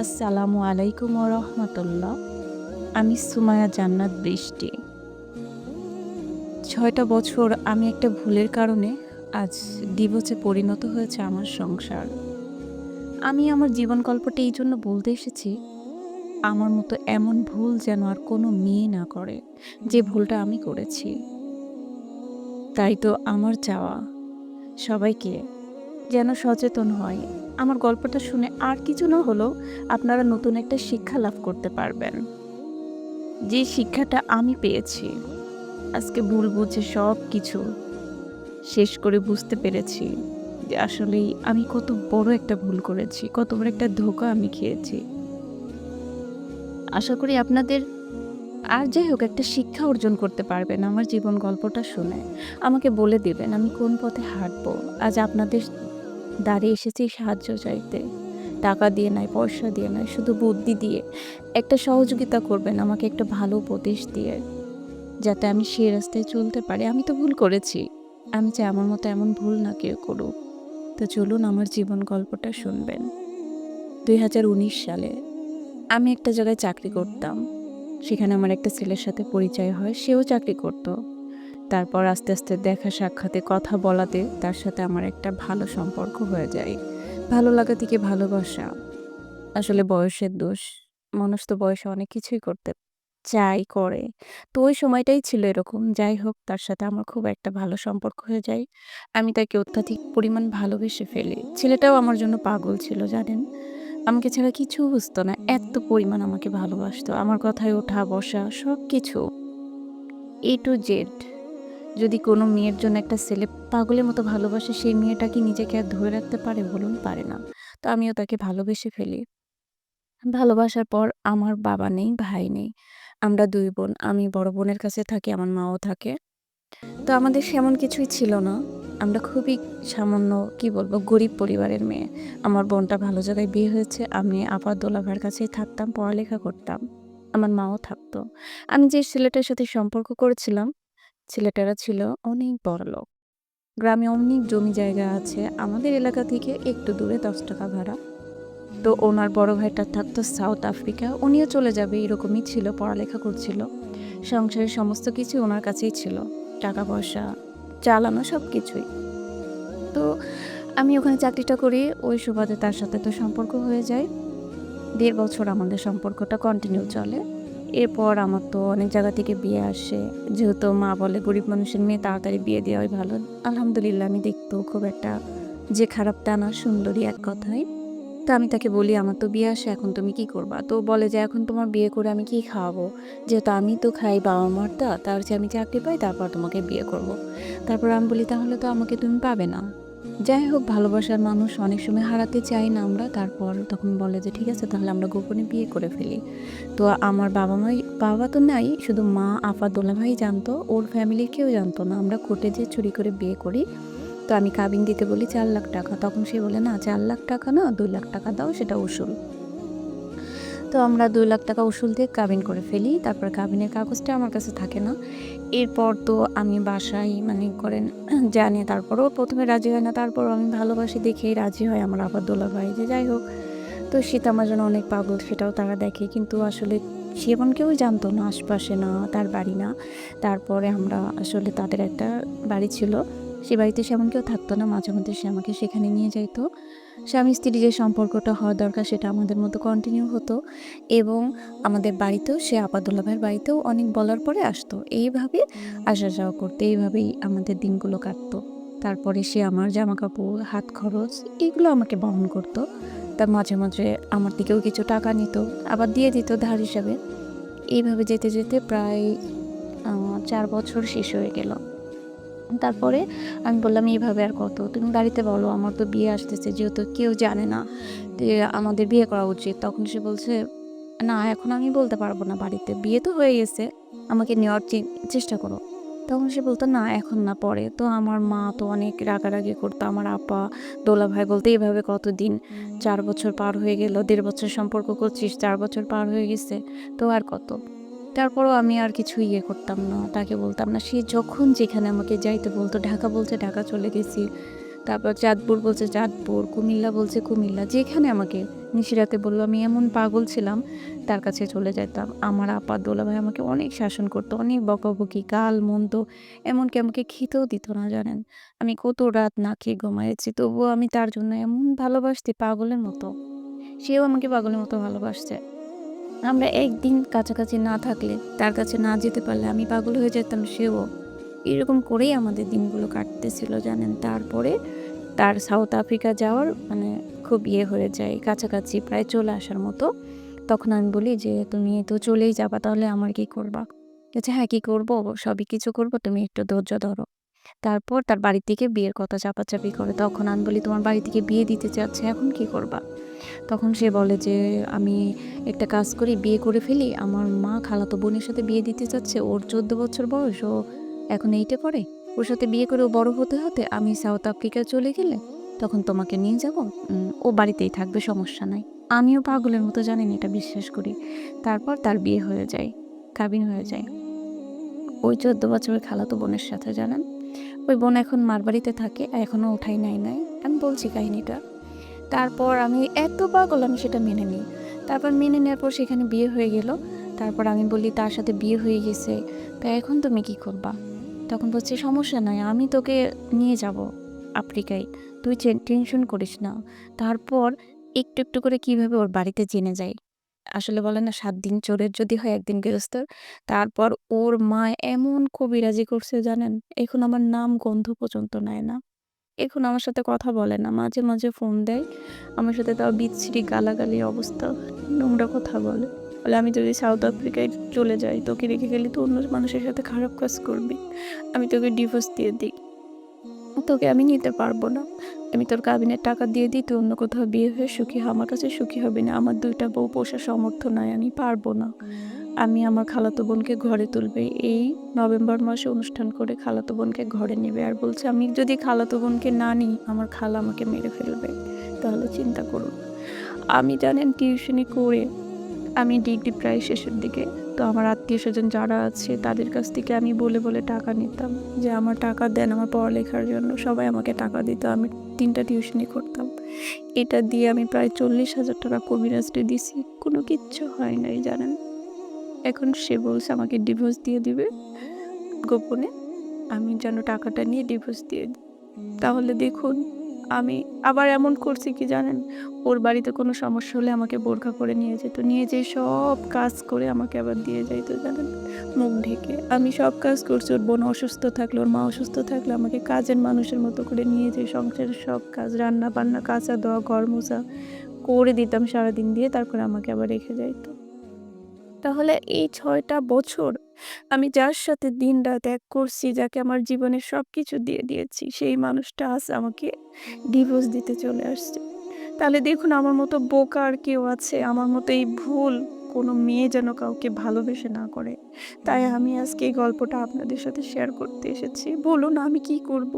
আসসালামু আলাইকুম রহমতুল্লাহ। আমি সুমায়া জান্নাত বৃষ্টি। ছয়টা বছর আমি একটা ভুলের কারণে আজ ডিভোর্সে পরিণত হয়েছে আমার সংসার। আমি আমার জীবন গল্পটা এই জন্য বলতে এসেছি, আমার মতো এমন ভুল যেন আর কোনো মেয়ে না করে, যে ভুলটা আমি করেছি। তাই তো আমার চাওয়া সবাইকে যেন সচেতন হয়। আমার গল্পটা শুনে আর কিছু না হলেও আপনারা নতুন একটা শিক্ষা লাভ করতে পারবেন। যে শিক্ষাটা আমি পেয়েছি, আজকে ভুল বুঝে সব কিছু শেষ করে বুঝতে পেরেছি যে আসলেই আমি কত বড় একটা ভুল করেছি, কত বড় একটা ধোকা আমি খেয়েছি। আশা করি আপনাদের আর যাই হোক একটা শিক্ষা অর্জন করতে পারবেন আমার জীবন গল্পটা শুনে। আমাকে বলে দিবেন আমি কোন পথে হাঁটবো, আজ আপনাদের দাঁড়িয়ে এসেছি সাহায্য চাইতে। টাকা দিয়ে নয় পয়সা দিয়ে নয় শুধু বুদ্ধি দিয়ে। একটা সহযোগিতা করবেন, আমাকে একটা ভালো উপদেশ দিয়ে। যাতে আমি সেই রাস্তায় চলতে পারি। আমি তো ভুল করেছি। আমি চাই আমার মতো এমন ভুল না কেউ করুক। তো চলুন আমার জীবন গল্পটা শুনবেন। দুই হাজার উনিশ সালে আমি একটা জায়গায় চাকরি করতাম। সেখানে আমার একটা ছেলের সাথে পরিচয় হয়। সেও চাকরি করতো। তারপর আস্তে আস্তে দেখা সাক্ষাতে কথা বলাতে তার সাথে আমার একটা ভালো সম্পর্ক হয়ে যায়। ভালো লাগা থেকে ভালোবাসা। আসলে বয়সের দোষ। মানুষ তো বয়সে অনেক কিছুই করতে চাই করে। তো ওই সময়টাই ছিল এরকম। যাই হোক, তার সাথে আমার খুব একটা ভালো সম্পর্ক হয়ে যায়। আমি তাকে অত্যাধিক পরিমাণ ভালোবেসে ফেলি। ছেলেটাও আমার জন্য পাগল ছিল, জানেন? আমাকে ছাড়া কিছু বুঝতো না। এত পরিমাণ আমাকে ভালোবাসতো। আমার কথায় ওঠা বসা সব কিছু এ টু জেড যদি কোনো মেয়ের জন্য একটা ছেলে পাগলের মতো ভালোবাসে, সেই মেয়েটা কি নিজেকে আর ধরে রাখতে পারে বলুন? পারে না। তো আমিও তাকে ভালোবেসে ফেলি। ভালোবাসার পর আমার বাবা নেই, ভাই নেই। আমরা দুই বোন। আমি বড় বোনের কাছে থাকি, আমার মাও থাকে। তো আমাদের সেমন কিছুই ছিল না। আমরা খুবই সামান্য, কি বলব, গরিব পরিবারের মেয়ে। আমার বোনটা ভালো জায়গায় বিয়ে হয়েছে। আমি আপার দোলাভার কাছেই থাকতাম, পড়ালেখা করতাম। আমার মাও থাকতো। আমি যে ছেলেটার সাথে সম্পর্ক করেছিলাম ছেলেটারা ছিল অনেক বড়লোক গ্রামে অনেক জমি জায়গা আছে। আমাদের এলাকা থেকে একটু দূরে দশ টাকা ভাড়া। তো ওনার বড় ভাইটা থাকতো সাউথ আফ্রিকা। উনিও চলে যাবে, এরকমই ছিল, পড়ালেখা করছিল। সংসারের সমস্ত কিছু ওনার কাছেই ছিল। টাকা পয়সা চালানো সব কিছুই তো আমি ওখানে চাকরিটা করি। ওই সুবাদে তার সাথে তো সম্পর্ক হয়ে যায়। দেড় বছর আমাদের সম্পর্কটা কন্টিনিউ চলে। এরপর আমার তো অনেক জায়গা থেকে বিয়ে আসে। যেহেতু মা বলে গরিব মানুষের মেয়ে, তাড়াতাড়ি বিয়ে দেওয়াই ভালো। আলহামদুলিল্লাহ, আমি দেখতেও খুব একটা যে খারাপ তা না, সুন্দরী এক কথায়। তো আমি তাকে বলি, আমার তো বিয়ে আসে, এখন তুমি কি করবা? তো বলে যে, এখন তোমার বিয়ে করে আমি কি খাওয়াবো? যেহেতু আমি তো খাই বাবা মারটা তার চেয়ে আমি চাকরি পাই, তারপর তোমাকে বিয়ে করব। তারপর আমি বলি, তাহলে তো আমাকে তুমি পাবে না। যাই হোক, ভালোবাসার মানুষ অনেক সময় হারাতে চাই না আমরা। তারপর তখন বলে যে, ঠিক আছে, তাহলে আমরা গোপনে বিয়ে করে ফেলি। তো আমার বাবা মাই বাবা তো নাই, শুধু মা আফা দোলা ভাই জানতো, ওর ফ্যামিলি কেউ জানতো না। আমরা কোর্টে যে চুরি করে বিয়ে করি। তো আমি কাবিন দিতে বলি, চার লাখ টাকা। তখন সে বলে, না, চার লাখ টাকা না, দুই লাখ টাকা দাও, সেটা উসুল। তো আমরা দুই লাখ টাকা উসুল দিয়ে কাবিন করে ফেলি। তারপর কাবিনের কাগজটা আমার কাছে থাকে না। এরপর তো আমি বাসায় মানে করেন, জানি, তারপরও প্রথমে রাজি হয় না। তারপর আমি ভালোবাসি দেখেই রাজি হয় আমার আবার দোলা ভাই যে যাই হোক, তো শীত আমার জন্য অনেক পাগল, সেটাও তারা দেখে। কিন্তু আসলে সেমন কেউ জানতো না, আশপাশে না, তার বাড়ি না। তারপরে আমরা আসলে তাদের একটা বাড়ি ছিল। সে বাড়িতে সেমন কেউ থাকতো না। মাঝে মধ্যে সে আমাকে সেখানে নিয়ে যাইতো। স্বামী স্ত্রী যে সম্পর্কটা হওয়া দরকার সেটা আমাদের মতো কন্টিনিউ হতো এবং আমাদের বাড়িতেও সে আপাদুল্লা ভাইয়ের বাড়িতেও অনেক বলার পরে আসতো। এইভাবে আসা যাওয়া করতে, এইভাবেই আমাদের দিনগুলো কাটতো। তারপরে সে আমার জামা কাপড় হাত খরচ এগুলো আমাকে বহন করতো। তা মাঝে মাঝে আমার দিকেও কিছু টাকা নিত, আবার দিয়ে দিত ধার হিসাবে। এইভাবে যেতে যেতে প্রায় চার বছর শেষ হয়ে গেল। তারপরে আমি বললাম, এইভাবে আর কত? তুমি বাড়িতে বলো, আমার তো বিয়ে আসতেছে, যেহেতু কেউ জানে না যে আমাদের বিয়ে করা উচিত। তখন সে বলছে, না, এখন আমি বলতে পারব না বাড়িতে, বিয়ে তো হয়ে গেছে, আমাকে নেওয়ার চেষ্টা করো। তখন সে বলতো, না, এখন না, পরে। তো আমার মা তো অনেক রাগারাগি করতো, আমার আপা, দোলা ভাই বলতে, এইভাবে কতদিন? চার বছর পার হয়ে গেল, দেড় বছর সম্পর্ক করছিস, চার বছর পার হয়ে গেছে, তো আর কত? তারপরও আমি আর কিছু ইয়ে করতাম না, তাকে বলতাম না। সে যখন যেখানে আমাকে যাইতে বলতো, ঢাকা বলছে ঢাকা চলে গেছি, তারপর চাঁদপুর বলছে চাঁদপুর, কুমিল্লা বলছে কুমিল্লা, যেখানে আমাকে নিশিরাতে বলল, আমি এমন পাগল ছিলাম, তার কাছে চলে যেতাম আমার আপা দোলা ভাই আমাকে অনেক শাসন করতো, অনেক বকাবকি, গাল, মন্দ, এমনকি আমাকে খেতেও দিত না, জানেন? আমি কত রাত না খেয়ে ঘুমাইছি তবুও আমি তার জন্য এমন ভালোবাসতে পাগলের মতো। সেও আমাকে পাগলের মতো ভালোবাসছে। আমরা একদিন কাছাকাছি না থাকলে, তার কাছে না যেতে পারলে আমি পাগল হয়ে যেতাম সেও। এরকম করেই আমাদের দিনগুলো কাটতেছিল, জানেন? তারপরে তার সাউথ আফ্রিকা যাওয়ার মানে খুব ইয়ে হয়ে যায়, কাছাকাছি প্রায় চলে আসার মতো। তখন আমি বলি যে, তুমি তো চলেই যাবা, তাহলে আমার কি করবা? বলছে হ্যাঁ কী করব? সবই কিছু করব, তুমি একটু ধৈর্য ধরো। তারপর তার বাড়ি থেকে বিয়ের কথা চাপাচাপি করে, তখন আমি বলি, তোমার বাড়ি থেকে বিয়ে দিতে চাচ্ছে, এখন কি করবা? তখন সে বলে যে, আমি একটা কাজ করি, বিয়ে করে ফেলি। আমার মা খালাতো বোনের সাথে বিয়ে দিতে চাচ্ছে, ওর চোদ্দ বছর বয়স, ও এখন এইটে পড়ে। ওর সাথে বিয়ে করে ও বড় হতে হতে আমি সাউথ আফ্রিকা চলে গেলে তখন তোমাকে নিয়ে যাব। ও বাড়িতেই থাকবে, সমস্যা নাই। আমিও পাগলের মতো জানেন এটা বিশ্বাস করি। তারপর তার বিয়ে হয়ে যায়, কাবিন হয়ে যায়। ওই চোদ্দ বছরের খালাতো বোনের সাথে, জানেন? ওই বোন এখন মার বাড়িতে থাকে এখনও ওঠাই নাই নাই। আমি বলছি কাহিনীটা। তারপর আমি এত পাগল আমি সেটা মেনে নিই তারপর মেনে নেওয়ার পর সেখানে বিয়ে হয়ে গেল। তারপর আমি বলি তার সাথে বিয়ে হয়ে গেছে। তা এখন তুমি কি করবা? তখন বলছে, সমস্যা নাই, আমি তোকে নিয়ে যাব আফ্রিকায়। তুই টেনশন করিস না। তারপর একটু একটু করে কীভাবে ওর বাড়িতে জেনে যায়? আসলে বলে না, সাত দিন চোরের যদি হয়, একদিন গৃহস্থর। তারপর ওর মা এমন কবিরাজি করছে, জানেন? এখন আমার নাম, গন্ধ পর্যন্ত নেয় না। এখন আমার সাথে কথা বলে না। মাঝে মাঝে ফোন দেয়। আমার সাথে তাও বিচ্ছিরি গালাগালি অবস্থা। নোংরা কথা বলে। বলে, আমি যদি সাউথ আফ্রিকায় চলে যাই, তোকে রেখে গেলে তো অন্য মানুষের সাথে খারাপ কাজ করবি। আমি তোকে ডিভোর্স দিয়ে দিই। তোকে আমি নিতে পারব না। আমি তোর কাবিনের টাকা দিয়ে দিই, তুই অন্য কোথাও বিয়ে হয়ে সুখী আমার কাছে সুখী হবে না। আমার দুইটা বউ পোষার সামর্থ্য নাই। আমি পারব না। আমি আমার খালাতো বোনকে ঘরে তুলবে। এই নভেম্বর মাসে অনুষ্ঠান করে খালাতো বোনকে ঘরে নেবে। আর বলছে, আমি যদি খালাতো বোনকে না নিই, আমার খালা আমাকে মেরে ফেলবে। তাহলে চিন্তা করুন আমি জানেন টিউশনি করে আমি ডিগ্রি প্রায় শেষের দিকে। তো আমার আত্মীয় স্বজন যারা আছে, তাদের কাছ থেকে আমি বলে বলে টাকা নিতাম। যে, আমার টাকা দেন আমার পড়ালেখার জন্য। সবাই আমাকে টাকা দিত। আমি তিনটা টিউশনি করতাম। এটা দিয়ে আমি প্রায় চল্লিশ হাজার টাকা কবিরাজকে দিছি। কোনো কিচ্ছু হয় নাই, জানেন? এখন সে বলছে আমাকে ডিভোর্স দিয়ে দিবে। গোপনে আমি যেন টাকাটা নিয়ে ডিভোর্স দিয়ে তাহলে দেখুন, আমি আবার এমন করছি কি জানেন? ওর বাড়িতে কোনো সমস্যা হলে আমাকে বোরখা করে নিয়ে যেত। নিয়ে যেয়ে সব কাজ করে আমাকে আবার দিয়ে যাইতো জানেন? মুখ ঢেকে। আমি সব কাজ করছি। ওর বোন অসুস্থ থাকলে, ওর মা অসুস্থ থাকলে আমাকে কাজের মানুষের মতো করে নিয়ে যেয়ে সংসারের সব কাজ রান্না বান্না কাঁচা দেওয়া ঘর মোছা করে দিতাম সারাদিন দিয়ে, তারপরে আমাকে আবার রেখে যাইতো। তাহলে এই ছয়টা বছর আমি যার সাথে দিন রাত এক করছি, যাকে আমার জীবনের সব কিছু দিয়ে দিয়েছি, সেই মানুষটা আজ আমাকে ডিভোর্স দিতে চলে আসছে। তাহলে দেখুন আমার মতো বোকা আর কেউ আছে, আমার মতো এই ভুল কোনো মেয়ে যেন কাউকে ভালোবেসে না করে। তাই আমি আজকে এই গল্পটা আপনাদের সাথে শেয়ার করতে এসেছি। বলুন আমি কি করব।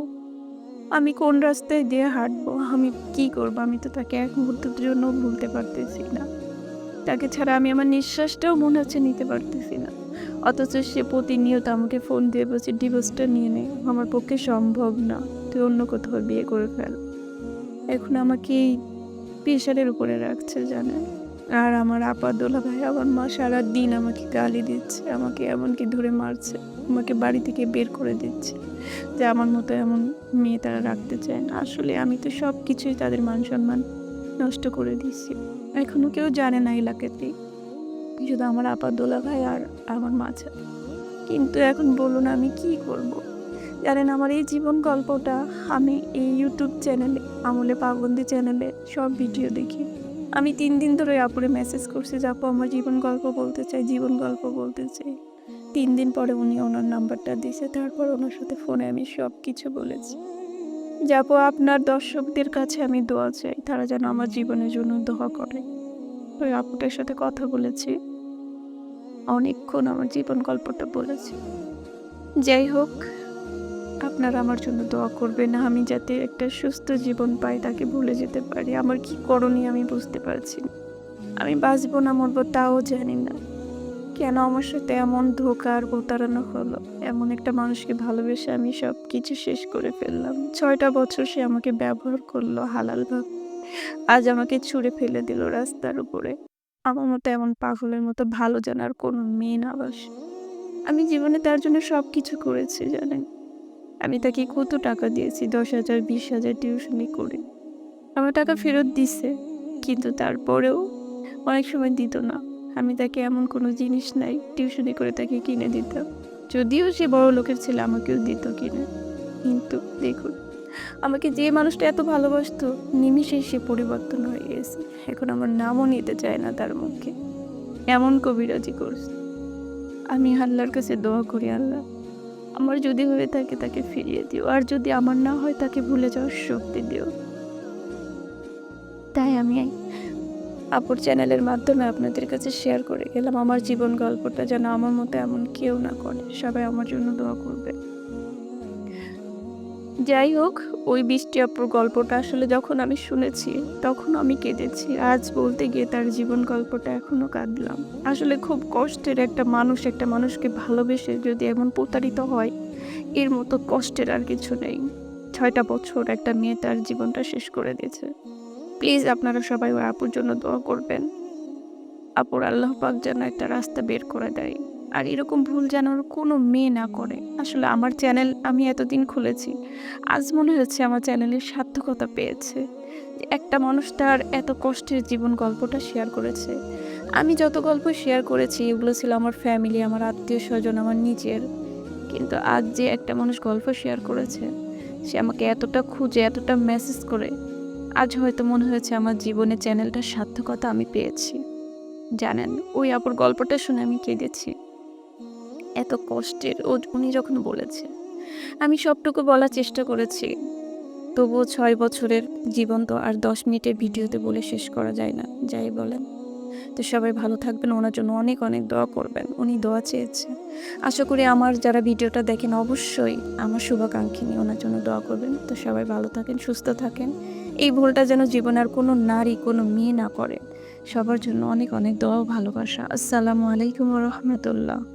আমি কোন রাস্তায় দিয়ে হাঁটবো? আমি কি করব? আমি তো তাকে এক মুহূর্তের জন্য ভুলতে পারতেছি না। তাকে ছাড়া আমি আমার নিঃশ্বাসটাও মনে হচ্ছে নিতে পারতেছি না। অথচ সে প্রতিনিয়ত আমাকে ফোন দিয়ে বলছে ডিভোর্সটা নিয়ে নে, আমার পক্ষে সম্ভব না। তুই অন্য কোথাও বিয়ে করে ফেল। এখন আমাকে এই প্রেশারের উপরে রাখছে জানেন। আর আমার আপা দোলা ভাই আমার মা সারা দিন আমাকে গালি দিচ্ছে, আমাকে এমনকি ধরে মারছে, আমাকে বাড়ি থেকে বের করে দিচ্ছে যে আমার মতো এমন মেয়ে তারা রাখতে চায় না। আসলে আমি তো সব কিছুই তাদের মান সম্মান নষ্ট করে দিচ্ছি এখনও কেউ জানে না এলাকাতেই শুধু আমার আপা দোলা ভাই আর আমার মাঝে কিন্তু এখন বলুন আমি কি করব। জানেন আমার এই জীবন গল্পটা আমি এই ইউটিউব চ্যানেলে আমলে পাবন্দি চ্যানেলে সব ভিডিও দেখি। আমি তিন দিন ধরে আপুরে মেসেজ করছি যে, আপু, আমার জীবন গল্প বলতে চাই, জীবন গল্প বলতে চাই। তিন দিন পরে উনি ওনার নাম্বারটা দিয়েছে। তারপর ওনার সাথে ফোনে আমি সব কিছু বলেছি। যাব আপনার দর্শকদের কাছে, আমি দোয়া চাই তারা যেন আমার জীবনের জন্য দোয়া করে। ওই আপুটার সাথে কথা বলেছি। অনেকক্ষণ আমার জীবন গল্পটা বলেছি। যাই হোক, আপনারা আমার জন্য দোয়া করবেন, আমি যাতে একটা সুস্থ জীবন পাই, তাকে ভুলে যেতে পারি। আমার কি করণীয় আমি বুঝতে পারছি না। আমি বাঁচবো না, মরবো, তাও জানি না। কেন আমার সাথে এমন ধোকা আর প্রতারণা হলো? এমন একটা মানুষকে ভালোবেসে আমি সব কিছু শেষ করে ফেললাম। ছয়টা বছর সে আমাকে ব্যবহার করল হালালভাবে। আজ আমাকে ছুঁড়ে ফেলে দিল রাস্তার উপরে। আমার মতো এমন পাগলের মতো ভালো জানার কোনো মেয়ে না বাসে। আমি জীবনে তার জন্য সব কিছু করেছি, জানেন। আমি তাকে কত টাকা দিয়েছি? দশ হাজার, বিশ হাজার টিউশনি করে। আমার টাকা ফেরত দিছে, কিন্তু তারপরেও অনেক সময় দিত না। আমি তাকে এমন কোনো জিনিস নাই, টিউশনি করে তাকে কিনে দিতাম। যদিও সে বড় লোকের ছেলে আমাকেও দিত কিনে। কিন্তু দেখুন, আমাকে যে মানুষটা এত ভালোবাসত, নিমিষেই সে পরিবর্তন হয়ে গেছে। এখন আমার নামও নিতে চায় না তার মুখে। এমন কবিরাজি করছে। আমি আল্লাহর কাছে দোয়া করি, আল্লাহ। আমার যদি হয়ে থাকে তাকে ফিরিয়ে দিও। আর যদি আমার না হয় তাকে ভুলে যাওয়ার শক্তি দিও। তাই আমি আপুর চ্যানেলের মাধ্যমে আপনাদের কাছে শেয়ার করে গেলাম। আমার জীবন গল্পটা যেন আমার মতো এমন কেউ না করে। সবাই আমার জন্য দোয়া করবে। যাই হোক, ওই বৃষ্টি আপুর গল্পটা আসলে যখন আমি শুনেছি, তখন আমি কেঁদেছি। আজ বলতে গিয়ে তার জীবন গল্পটা এখনও কাঁদলাম। আসলে খুব কষ্টের একটা মানুষ, একটা মানুষকে ভালোবেসে যদি এমন প্রতারিত হয়, এর মতো কষ্টের আর কিছু নেই। ছয়টা বছর একটা মেয়ে তার জীবনটা শেষ করে দিয়েছে। প্লিজ আপনারা সবাই ওই আপুর জন্য দোয়া করবেন। আপুর আল্লাহ পাক যেন একটা রাস্তা বের করে দেয়। আর এরকম ভুল যেন কোনো মেয়ে না করে। আসলে আমার চ্যানেল আমি এতদিন খুলেছি। আজ মনে হচ্ছে আমার চ্যানেলের সার্থকতা পেয়েছে। যে একটা মানুষ তার এত কষ্টের জীবন গল্পটা শেয়ার করেছে। আমি যত গল্প শেয়ার করেছি, এগুলো ছিল আমার ফ্যামিলি, আমার আত্মীয় স্বজন, আমার নিজের। কিন্তু আজ যে একটা মানুষ গল্প শেয়ার করেছে, সে আমাকে এতটা খুঁজে, এতটা মেসেজ করে আজ হয়তো মনে হয়েছে আমার জীবনে চ্যানেলটার সার্থকতা আমি পেয়েছি। জানেন, ওই আপুর গল্পটা শুনে আমি কেঁদেছি। এত কষ্টের ও উনি যখন বলেছে, আমি সবটুকু বলার চেষ্টা করেছি। তবুও ছয় বছরের জীবন তো আর দশ মিনিটের ভিডিওতে বলে শেষ করা যায় না, যাই বলেন। তো সবাই ভালো থাকবেন, ওনার জন্য অনেক অনেক দোয়া করবেন, উনি দোয়া চেয়েছে। আশা করি আমার যারা ভিডিওটা দেখেন, অবশ্যই আমার শুভাকাঙ্ক্ষী নিয়ে ওনার জন্য দোয়া করবেন। তো সবাই ভালো থাকেন, সুস্থ থাকেন। এই ভুলটা যেন জীবন আর কোনো নারী, কোনো মেয়ে না করে। সবার জন্য অনেক অনেক দোয়া ভালোবাসা। আসসালামু আলাইকুম রহমতুল্লাহ।